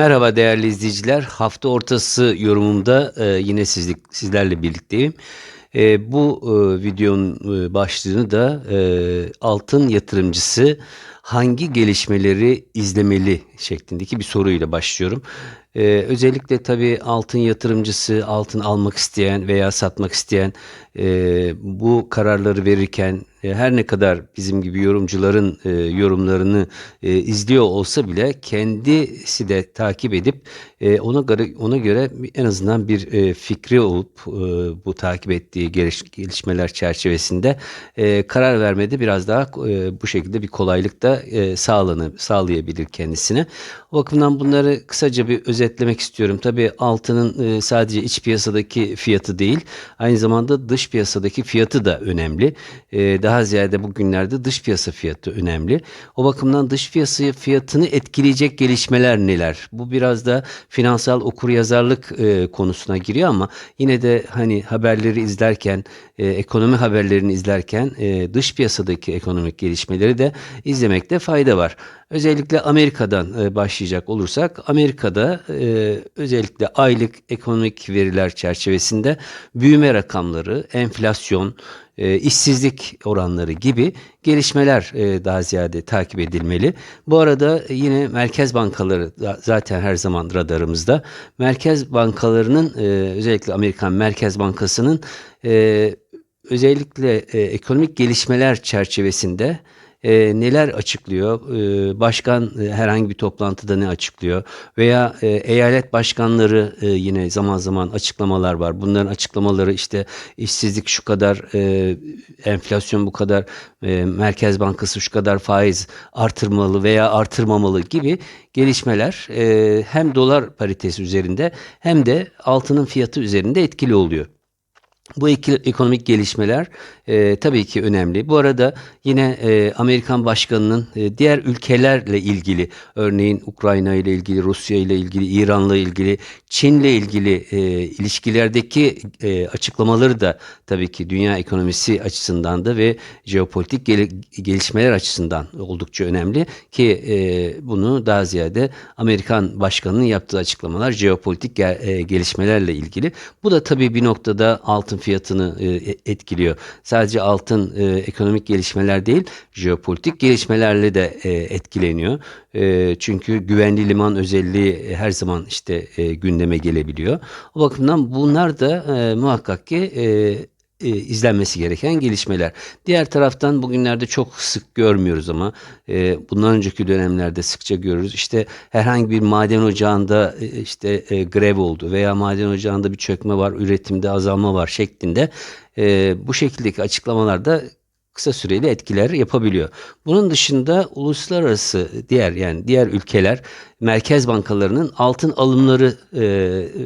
Merhaba değerli izleyiciler. Hafta ortası yorumumda e, yine sizlik, sizlerle birlikteyim. E, bu e, videonun e, başlığını da e, altın yatırımcısı hangi gelişmeleri izlemeli şeklindeki bir soruyla başlıyorum. E, özellikle tabii altın yatırımcısı, altın almak isteyen veya satmak isteyen e, bu kararları verirken e, her ne kadar bizim gibi yorumcuların e, yorumlarını e, izliyor olsa bile kendisi de takip edip e, ona göre ona göre en azından bir e, fikri olup e, bu takip ettiği geliş, gelişmeler çerçevesinde e, karar vermede biraz daha e, bu şekilde bir kolaylık da e, sağlanı, sağlayabilir kendisine. O bakımdan bunları kısaca bir özetlemek istiyorum. Tabii altının e, sadece iç piyasadaki fiyatı değil, aynı zamanda dış piyasadaki fiyatı da önemli. E, daha ziyade bugünlerde dış piyasa fiyatı önemli. O bakımdan dış piyasa fiyatını etkileyecek gelişmeler neler? Bu biraz da finansal okuryazarlık e, konusuna giriyor ama yine de hani haberleri izlerken, ekonomi haberlerini izlerken dış piyasadaki ekonomik gelişmeleri de izlemekte fayda var. Özellikle Amerika'dan e, başlayacak olursak Amerika'da e, özellikle aylık ekonomik veriler çerçevesinde büyüme rakamları, enflasyon, e, işsizlik oranları gibi gelişmeler daha ziyade takip edilmeli. Bu arada yine merkez bankaları zaten her zaman radarımızda. Merkez bankalarının özellikle Amerikan Merkez Bankası'nın özellikle ekonomik gelişmeler çerçevesinde e, neler açıklıyor? E, başkan e, herhangi bir toplantıda ne açıklıyor? Veya e, eyalet başkanları e, yine zaman zaman açıklamalar var. Bunların açıklamaları işte işsizlik şu kadar, e, enflasyon bu kadar, e, Merkez Bankası şu kadar faiz artırmalı veya artırmamalı gibi gelişmeler e, hem dolar paritesi üzerinde hem de altının fiyatı üzerinde etkili oluyor. Bu iki ekonomik gelişmeler e, tabii ki önemli. Bu arada yine e, Amerikan başkanının e, diğer ülkelerle ilgili, örneğin Ukrayna ile ilgili, Rusya ile ilgili, İran'la ilgili, Çin'le ilgili e, ilişkilerdeki e, açıklamaları da tabii ki dünya ekonomisi açısından da ve jeopolitik gel gelişmeler açısından oldukça önemli ki e, bunu daha ziyade Amerikan başkanının yaptığı açıklamalar jeopolitik gel e, gelişmelerle ilgili. Bu da tabii bir noktada altın fiyatını e, etkiliyor. Sadece altın e, ekonomik gelişmeler değil, jeopolitik gelişmelerle de e, etkileniyor. E, çünkü güvenli liman özelliği her zaman işte e, gündeme gelebiliyor. O bakımdan bunlar da e, muhakkak ki e, e, izlenmesi gereken gelişmeler. Diğer taraftan bugünlerde çok sık görmüyoruz ama e, bundan önceki dönemlerde sıkça görürüz. İşte herhangi bir maden ocağında e, işte e, grev oldu veya maden ocağında bir çökme var, üretimde azalma var şeklinde e, bu şekildeki açıklamalarda kısa süreli etkiler yapabiliyor. Bunun dışında uluslararası diğer yani diğer ülkeler merkez bankalarının altın alımları e,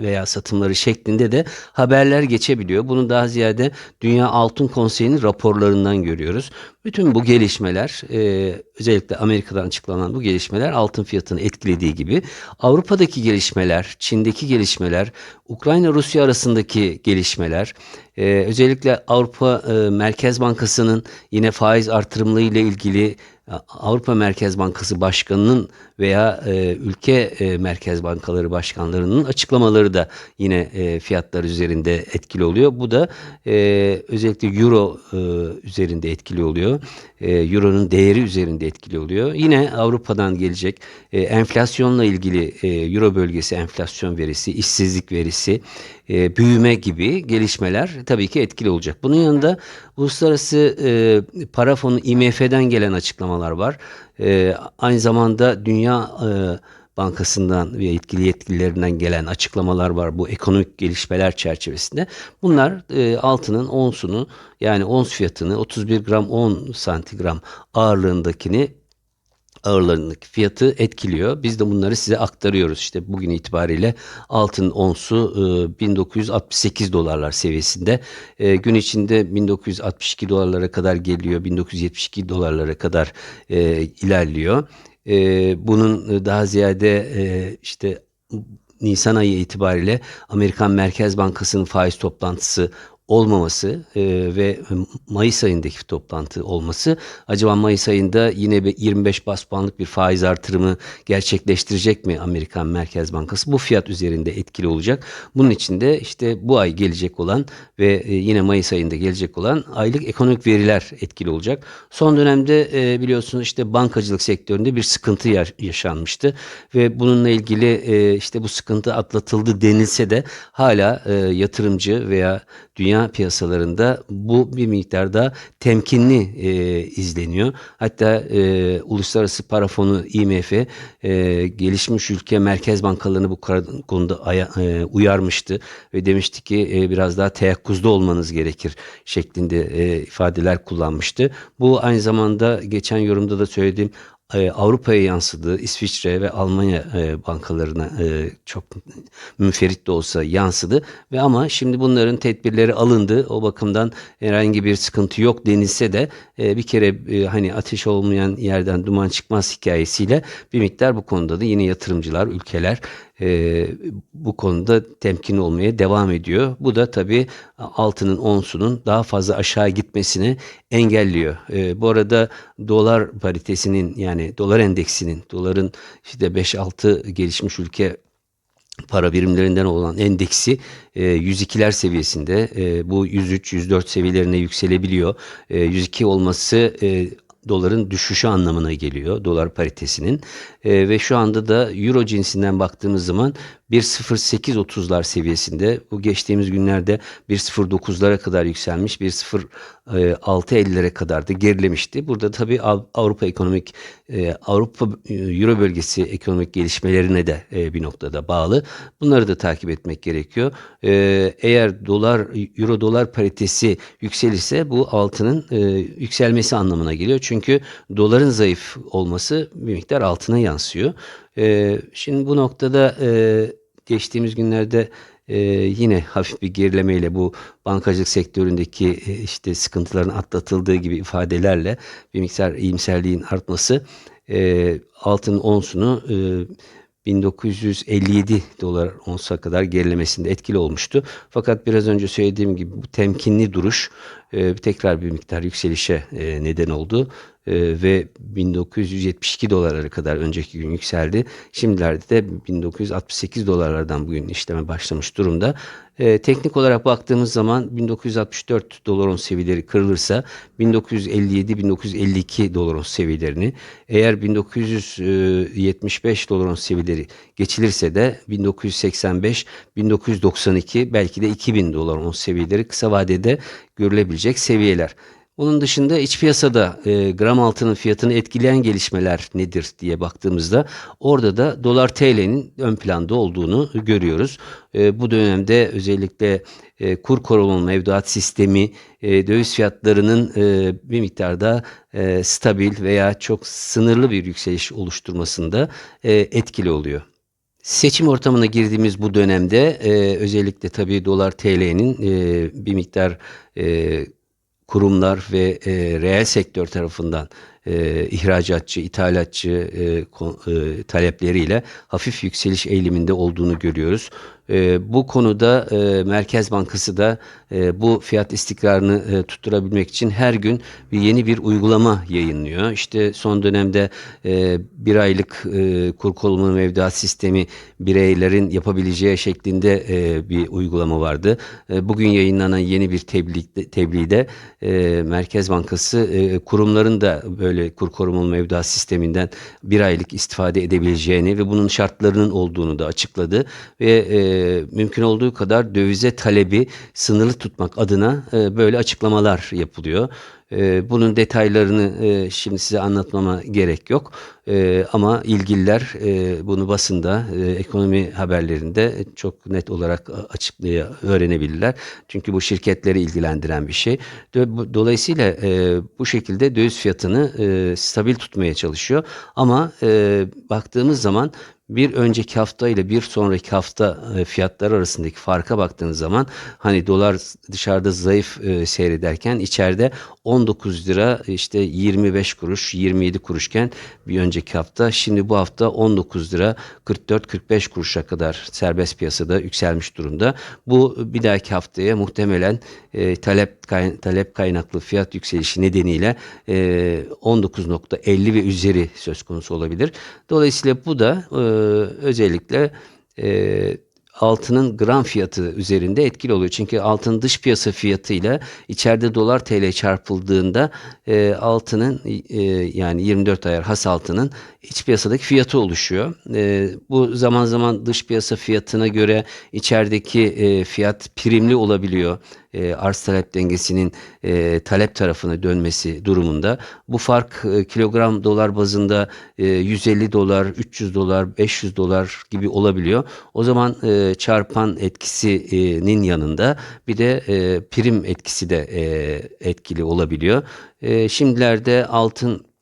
veya satımları şeklinde de haberler geçebiliyor. Bunu daha ziyade Dünya Altın Konseyi'nin raporlarından görüyoruz. Bütün bu gelişmeler e, özellikle Amerika'dan açıklanan bu gelişmeler altın fiyatını etkilediği gibi Avrupa'daki gelişmeler, Çin'deki gelişmeler, Ukrayna-Rusya arasındaki gelişmeler, e, özellikle Avrupa e, Merkez Bankası'nın yine faiz artırımları ile ilgili Avrupa Merkez Bankası Başkanı'nın veya e, ülke e, merkez bankaları başkanlarının açıklamaları da yine e, fiyatlar üzerinde etkili oluyor. Bu da e, özellikle euro e, üzerinde etkili oluyor. E, euronun değeri üzerinde etkili oluyor. Yine Avrupa'dan gelecek e, enflasyonla ilgili e, euro bölgesi enflasyon verisi, işsizlik verisi, e, büyüme gibi gelişmeler tabii ki etkili olacak. Bunun yanında uluslararası e, para fonu IMF'den gelen açıklamalar var. E, aynı zamanda Dünya e, Bankası'ndan ve yetkili yetkililerinden gelen açıklamalar var bu ekonomik gelişmeler çerçevesinde. Bunlar e, altının onsunu yani ons fiyatını 31 gram 10 santigram ağırlığındakini ağırlarındaki fiyatı etkiliyor. Biz de bunları size aktarıyoruz. İşte bugün itibariyle altın onsu e, 1968 dolarlar seviyesinde. E, gün içinde 1962 dolarlara kadar geliyor. 1972 dolarlara kadar e, ilerliyor. E, bunun daha ziyade e, işte Nisan ayı itibariyle Amerikan Merkez Bankası'nın faiz toplantısı olmaması e, ve Mayıs ayındaki toplantı olması acaba Mayıs ayında yine bir 25 bas puanlık bir faiz artırımı gerçekleştirecek mi Amerikan Merkez Bankası? Bu fiyat üzerinde etkili olacak. Bunun için de işte bu ay gelecek olan ve e, yine Mayıs ayında gelecek olan aylık ekonomik veriler etkili olacak. Son dönemde e, biliyorsunuz işte bankacılık sektöründe bir sıkıntı yaşanmıştı ve bununla ilgili e, işte bu sıkıntı atlatıldı denilse de hala yatırımcı veya dünya piyasalarında bu bir miktarda temkinli e, izleniyor. Hatta e, Uluslararası Para Fonu IMF e, gelişmiş ülke merkez bankalarını bu konuda aya, e, uyarmıştı ve demişti ki e, biraz daha teyakkuzda olmanız gerekir şeklinde e, ifadeler kullanmıştı. Bu aynı zamanda geçen yorumda da söylediğim Avrupa'ya yansıdı. İsviçre ve Almanya e, bankalarına e, çok münferit de olsa yansıdı ve ama şimdi bunların tedbirleri alındı. O bakımdan herhangi bir sıkıntı yok denilse de bir kere hani ateş olmayan yerden duman çıkmaz hikayesiyle bir miktar bu konuda da yine yatırımcılar, ülkeler e, bu konuda temkin olmaya devam ediyor. Bu da tabii altının onsunun daha fazla aşağı gitmesini engelliyor. E, bu arada dolar paritesinin yani dolar endeksinin doların işte 5-6 gelişmiş ülke para birimlerinden olan endeksi e, 102'ler seviyesinde. E, bu 103-104 seviyelerine yükselebiliyor. E, 102 olması e, doların düşüşü anlamına geliyor dolar paritesinin. E, ve şu anda da euro cinsinden baktığımız zaman 1.0830'lar seviyesinde bu geçtiğimiz günlerde 1.09'lara kadar yükselmiş 1.0650'lere kadar da gerilemişti. Burada tabii Avrupa ekonomik e, Avrupa e, Euro bölgesi ekonomik gelişmelerine de e, bir noktada bağlı. Bunları da takip etmek gerekiyor. Eğer dolar euro dolar paritesi yükselirse bu altının yükselmesi anlamına geliyor. Çünkü doların zayıf olması bir miktar altına yansıyor. Şimdi bu noktada geçtiğimiz günlerde e, yine hafif bir gerilemeyle bu bankacılık sektöründeki e, işte sıkıntıların atlatıldığı gibi ifadelerle bir miktar iyimserliğin artması e, altın onsunu e, 1957 dolar onsa kadar gerilemesinde etkili olmuştu. Fakat biraz önce söylediğim gibi bu temkinli duruş e, tekrar bir miktar yükselişe e, neden oldu e, ve 1972 dolarlara kadar önceki gün yükseldi. Şimdilerde de 1968 dolarlardan bugün işleme başlamış durumda. E, teknik olarak baktığımız zaman 1964 dolar on seviyeleri kırılırsa 1957-1952 dolar on seviyelerini eğer 1975 dolar on seviyeleri geçilirse de 1985-1992 belki de 2000 dolar on seviyeleri kısa vadede görülebilecek seviyeler. Onun dışında iç piyasada e, gram altının fiyatını etkileyen gelişmeler nedir diye baktığımızda orada da dolar TL'nin ön planda olduğunu görüyoruz. E, bu dönemde özellikle e, kur korumalı mevduat sistemi e, döviz fiyatlarının e, bir miktarda e, stabil veya çok sınırlı bir yükseliş oluşturmasında e, etkili oluyor. Seçim ortamına girdiğimiz bu dönemde e, özellikle tabii dolar TL'nin e, bir miktar e, kurumlar ve e, reel sektör tarafından e, ihracatçı, ithalatçı e, e, talepleriyle hafif yükseliş eğiliminde olduğunu görüyoruz. E, bu konuda e, Merkez Bankası da e, bu fiyat istikrarını e, tutturabilmek için her gün bir yeni bir uygulama yayınlıyor. İşte son dönemde e, bir aylık e, kur korumalı mevduat sistemi bireylerin yapabileceği şeklinde e, bir uygulama vardı. E, bugün yayınlanan yeni bir tebliğ, tebliğde e, Merkez Bankası e, kurumların da böyle kur korumalı mevduat sisteminden bir aylık istifade edebileceğini ve bunun şartlarının olduğunu da açıkladı ve e, mümkün olduğu kadar dövize talebi sınırlı tutmak adına e, böyle açıklamalar yapılıyor. E, bunun detaylarını e, şimdi size anlatmama gerek yok. E, ama ilgililer e, bunu basında, e, ekonomi haberlerinde çok net olarak açıklaya öğrenebilirler. Çünkü bu şirketleri ilgilendiren bir şey. Dolayısıyla e, bu şekilde döviz fiyatını e, stabil tutmaya çalışıyor. Ama e, baktığımız zaman bir önceki hafta ile bir sonraki hafta e, fiyatlar arasındaki farka baktığınız zaman hani dolar dışarıda zayıf e, seyrederken içeride 19 lira işte 25 kuruş 27 kuruşken bir önceki hafta şimdi bu hafta 19 lira 44-45 kuruşa kadar serbest piyasada yükselmiş durumda. Bu bir dahaki haftaya muhtemelen e, talep talep kaynaklı fiyat yükselişi nedeniyle e, 19.50 ve üzeri söz konusu olabilir. Dolayısıyla bu da özellikle e, altının gram fiyatı üzerinde etkili oluyor. Çünkü altın dış piyasa fiyatıyla içeride dolar TL çarpıldığında e, altının e, yani 24 ayar has altının iç piyasadaki fiyatı oluşuyor. E, bu zaman zaman dış piyasa fiyatına göre içerideki e, fiyat primli olabiliyor. E, arz talep dengesinin e, talep tarafına dönmesi durumunda. Bu fark e, kilogram dolar bazında e, 150 dolar, 300 dolar, 500 dolar gibi olabiliyor. O zaman e, çarpan etkisinin yanında bir de e, prim etkisi de e, etkili olabiliyor. E, şimdilerde altın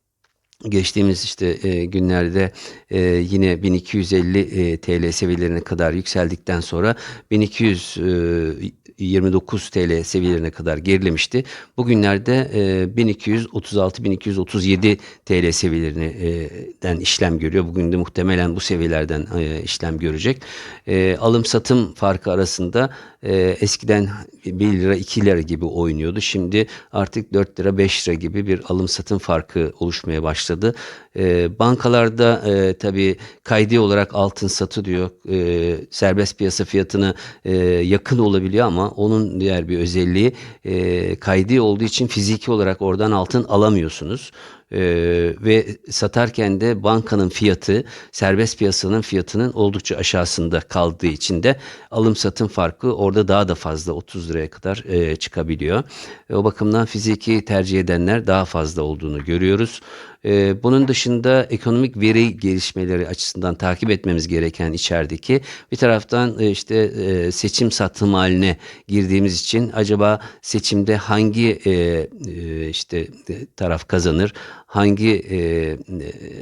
geçtiğimiz işte e, günlerde e, yine 1250 e, TL seviyelerine kadar yükseldikten sonra 1229 TL seviyelerine kadar gerilemişti. Bugünlerde e, 1236-1237 TL seviyelerinden işlem görüyor. Bugün de muhtemelen bu seviyelerden e, işlem görecek. E, alım satım farkı arasında e, eskiden 1 lira 2 lira gibi oynuyordu. Şimdi artık 4 lira 5 lira gibi bir alım satım farkı oluşmaya başladı başladı. E, bankalarda e, tabii kaydi olarak altın satılıyor. E, serbest piyasa fiyatına e, yakın olabiliyor ama onun diğer bir özelliği e, kaydi olduğu için fiziki olarak oradan altın alamıyorsunuz. Ee, ve satarken de bankanın fiyatı serbest piyasanın fiyatının oldukça aşağısında kaldığı için de alım satım farkı orada daha da fazla 30 liraya kadar e, çıkabiliyor. E, o bakımdan fiziki tercih edenler daha fazla olduğunu görüyoruz. E, bunun dışında ekonomik veri gelişmeleri açısından takip etmemiz gereken içerideki bir taraftan e, işte e, seçim satım haline girdiğimiz için acaba seçimde hangi e, işte taraf kazanır, hangi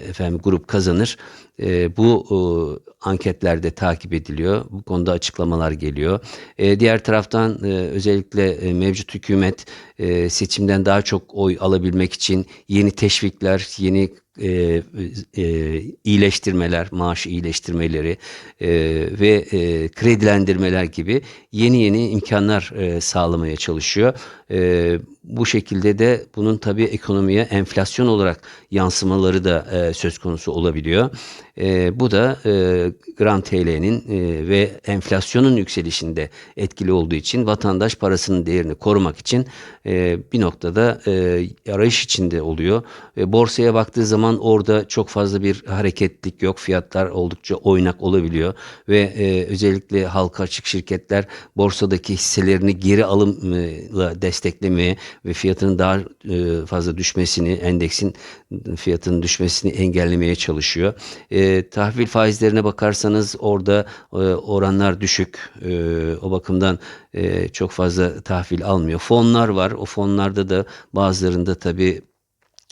efendim grup kazanır bu anketlerde takip ediliyor. Bu konuda açıklamalar geliyor. Diğer taraftan özellikle mevcut hükümet seçimden daha çok oy alabilmek için yeni teşvikler, yeni e, e, iyileştirmeler, maaş iyileştirmeleri e, ve e, kredilendirmeler gibi yeni yeni imkanlar e, sağlamaya çalışıyor. E, bu şekilde de bunun tabii ekonomiye enflasyon olarak yansımaları da e, söz konusu olabiliyor. E, bu da e, Grand TL'nin e, ve enflasyonun yükselişinde etkili olduğu için vatandaş parasının değerini korumak için e, bir noktada e, arayış içinde oluyor. E, borsaya baktığı zaman orada çok fazla bir hareketlik yok. Fiyatlar oldukça oynak olabiliyor ve e, özellikle halka açık şirketler borsadaki hisselerini geri alımla desteklemeye ve fiyatının daha e, fazla düşmesini, endeksin fiyatının düşmesini engellemeye çalışıyor. E, tahvil faizlerine bakarsanız orada e, oranlar düşük. E, o bakımdan e, çok fazla tahvil almıyor. Fonlar var. O fonlarda da bazılarında tabii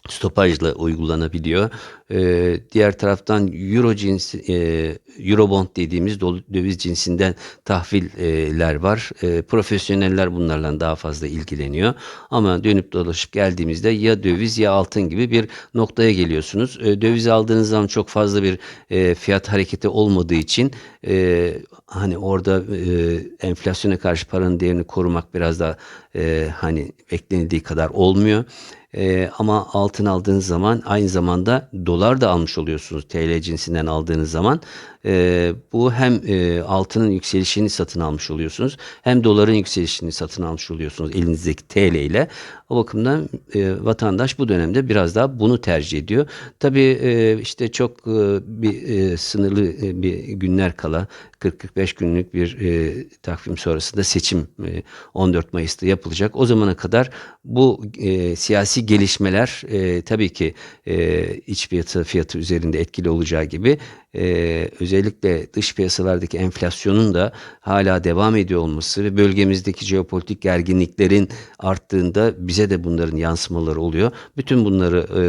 stopajla uygulanabiliyor. Ee, diğer taraftan euro cinsi, e, eurobond dediğimiz döviz cinsinden tahviller var. E, profesyoneller bunlarla daha fazla ilgileniyor. Ama dönüp dolaşıp geldiğimizde ya döviz ya altın gibi bir noktaya geliyorsunuz. E, döviz aldığınız zaman çok fazla bir e, fiyat hareketi olmadığı için e, hani orada e, enflasyona karşı paranın değerini korumak biraz da e, hani beklenildiği kadar olmuyor. E, ama altın aldığınız zaman aynı zamanda dolar da almış oluyorsunuz TL cinsinden aldığınız zaman. E, bu hem e, altının yükselişini satın almış oluyorsunuz hem doların yükselişini satın almış oluyorsunuz elinizdeki TL ile. O bakımdan e, vatandaş bu dönemde biraz daha bunu tercih ediyor. Tabii e, işte çok e, bir e, sınırlı e, bir günler kala 40-45 günlük bir e, takvim sonrasında seçim e, 14 Mayıs'ta yapılacak. O zamana kadar bu e, siyasi gelişmeler e, tabii ki e, iç piyasa fiyatı üzerinde etkili olacağı gibi e, özellikle dış piyasalardaki enflasyonun da hala devam ediyor olması ve bölgemizdeki jeopolitik gerginliklerin arttığında bize de bunların yansımaları oluyor. Bütün bunları e,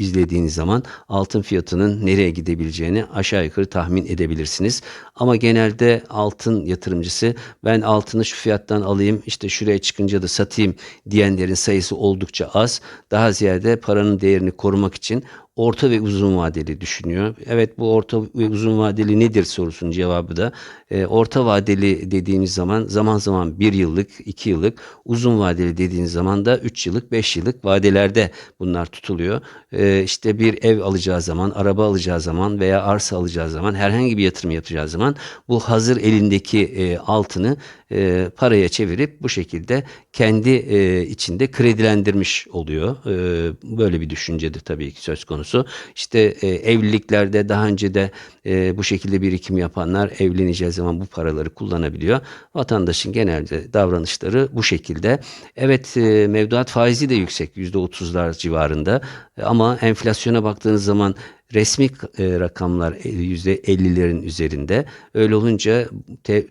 izlediğiniz zaman altın fiyatının nereye gidebileceğini aşağı yukarı tahmin edebilirsiniz. Ama genelde altın yatırımcısı ben altını şu fiyattan alayım işte şuraya çıkınca da satayım diyenlerin sayısı oldukça az. Daha ziyade paranın değerini korumak için orta ve uzun vadeli düşünüyor. Evet bu orta ve uzun vadeli nedir sorusunun cevabı da e, orta vadeli dediğimiz zaman zaman zaman bir yıllık, iki yıllık, uzun vadeli dediğiniz zaman da üç yıllık, beş yıllık vadelerde bunlar tutuluyor. E, işte bir ev alacağı zaman, araba alacağı zaman veya arsa alacağı zaman, herhangi bir yatırım yapacağı zaman bu hazır elindeki e, altını e, paraya çevirip bu şekilde kendi e, içinde kredilendirmiş oluyor. E, böyle bir düşüncedir tabii ki söz konusu. İşte e, evliliklerde daha önce de e, bu şekilde birikim yapanlar evleneceği zaman bu paraları kullanabiliyor. Vatandaşın genelde davranışları bu şekilde. Evet e, mevduat faizi de yüksek %30'lar civarında E, ama enflasyona baktığınız zaman resmi e, rakamlar e, %50'lerin üzerinde. Öyle olunca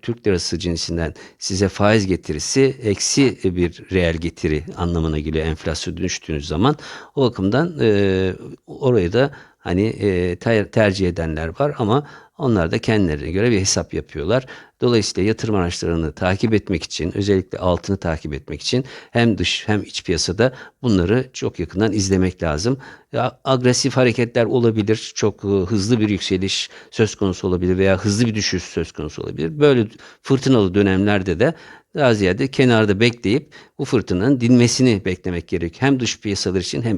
Türk lirası cinsinden size faiz getirisi eksi bir reel getiri anlamına geliyor enflasyon düştüğünüz zaman. O bakımdan e, orayı da hani e, ter- tercih edenler var ama onlar da kendilerine göre bir hesap yapıyorlar. Dolayısıyla yatırım araçlarını takip etmek için, özellikle altını takip etmek için hem dış hem iç piyasada bunları çok yakından izlemek lazım. Ya, agresif hareketler olabilir, çok e, hızlı bir yükseliş söz konusu olabilir veya hızlı bir düşüş söz konusu olabilir. Böyle fırtınalı dönemlerde de daha ziyade kenarda bekleyip bu fırtınanın dinmesini beklemek gerek. Hem dış piyasalar için hem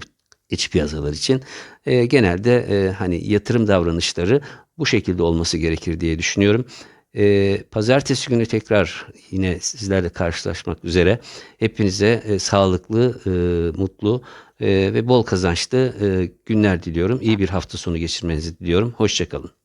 iç piyasalar için e, genelde e, hani yatırım davranışları bu şekilde olması gerekir diye düşünüyorum. E, pazartesi günü tekrar yine sizlerle karşılaşmak üzere. Hepinize e, sağlıklı, e, mutlu e, ve bol kazançlı e, günler diliyorum. İyi bir hafta sonu geçirmenizi diliyorum. Hoşçakalın.